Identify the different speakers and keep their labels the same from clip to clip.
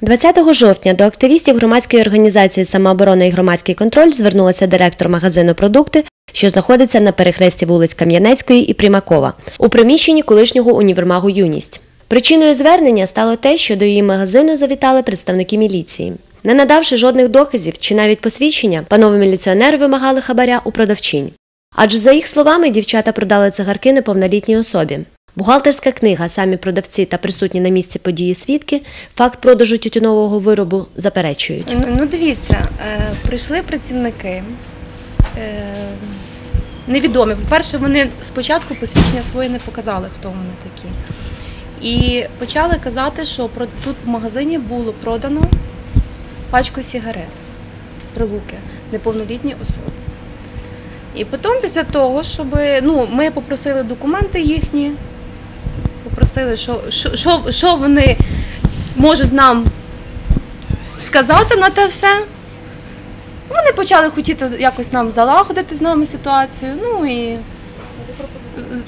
Speaker 1: 20 жовтня до активістів громадської організації Самооборона і громадський контроль звернулася директор магазину Продукти, що знаходиться на перехресті вулиць Кам'янецької і Примакова, у приміщенні колишнього універмагу Юність. Причиною звернення стало те, що до її магазину завітали представники міліції. Не надавши жодних доказів чи навіть посвідчення, панове міліціонери вимагали хабаря у продавчинь. Адже за їх словами, дівчата продали цигарки неповнолітній особі. Бухгалтерська книга, самі продавці та присутні на місці події свідки, факт продажу тютюнового виробу заперечують.
Speaker 2: Ну, ну дивіться, е, прийшли працівники. Е, невідомі. По-перше, вони спочатку посвідчення своє не показали, хто вони такі. І почали казати, що тут в магазині було продано пачку сигарет, прилуки, неповнолітній особі. І потім, після того, щоб ну, ми попросили документи їхні, попросили, що, що, що, що вони можуть нам сказати на те все. Вони почали хотіти якось нам залагодити з нами ситуацію. Ну і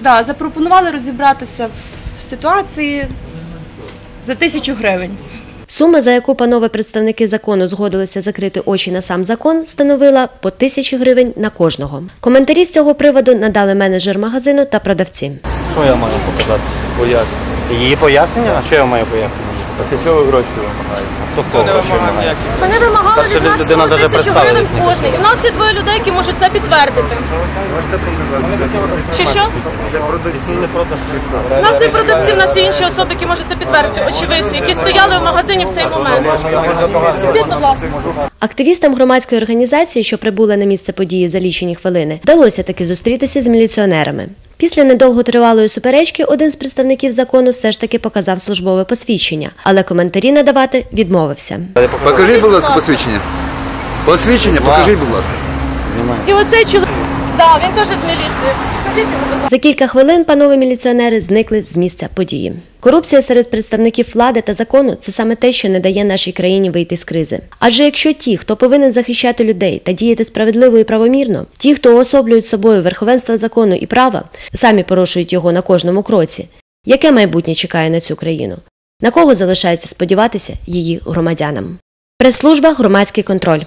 Speaker 2: да, запропонували розібратися в ситуації за тисячу гривень.
Speaker 1: Сума, за яку панове представники закону згодилися закрити очі на сам закон, становила по тисячі гривень на кожного. Коментарі з цього приводу надали менеджер магазину та продавці.
Speaker 3: Що я маю показати? Пояснення.
Speaker 4: Її пояснення? А що я маю пояснення?
Speaker 3: А для чого ви гроші вимагаєте?
Speaker 4: Хто кого гроші вимагає?
Speaker 5: Вони вимагали
Speaker 4: Перша
Speaker 5: від нас
Speaker 4: людина
Speaker 5: 100
Speaker 4: даже
Speaker 5: тисяч
Speaker 4: представилась
Speaker 5: гривень
Speaker 4: не
Speaker 5: кожний. У нас є двоє людей, які можуть це підтвердити. Чи що? У нас не продавці, у нас є інші особи, які можуть це підтвердити. Очевидці, які стояли в магазині в цей момент. Ідіть, будь ласка.
Speaker 1: Активістам громадської організації, що прибули на місце події за лічені хвилини, вдалося таки зустрітися з міліціонерами. Після недовготривалої суперечки один з представників закону все ж таки показав службове посвідчення, але коментарі надавати відмовився.
Speaker 6: Покажіть, будь ласка, посвідчення. Посвідчення, покажіть, будь ласка.
Speaker 5: І оцей чоловік, да, він теж з міліції.
Speaker 1: За кілька хвилин панове міліціонери зникли з місця події. Корупція серед представників влади та закону це саме те, що не дає нашій країні вийти з кризи. Адже якщо ті, хто повинен захищати людей та діяти справедливо і правомірно, ті, хто уособлюють собою верховенство закону і права, самі порушують його на кожному кроці, яке майбутнє чекає на цю країну? На кого залишається сподіватися її громадянам? Прес-служба громадський контроль.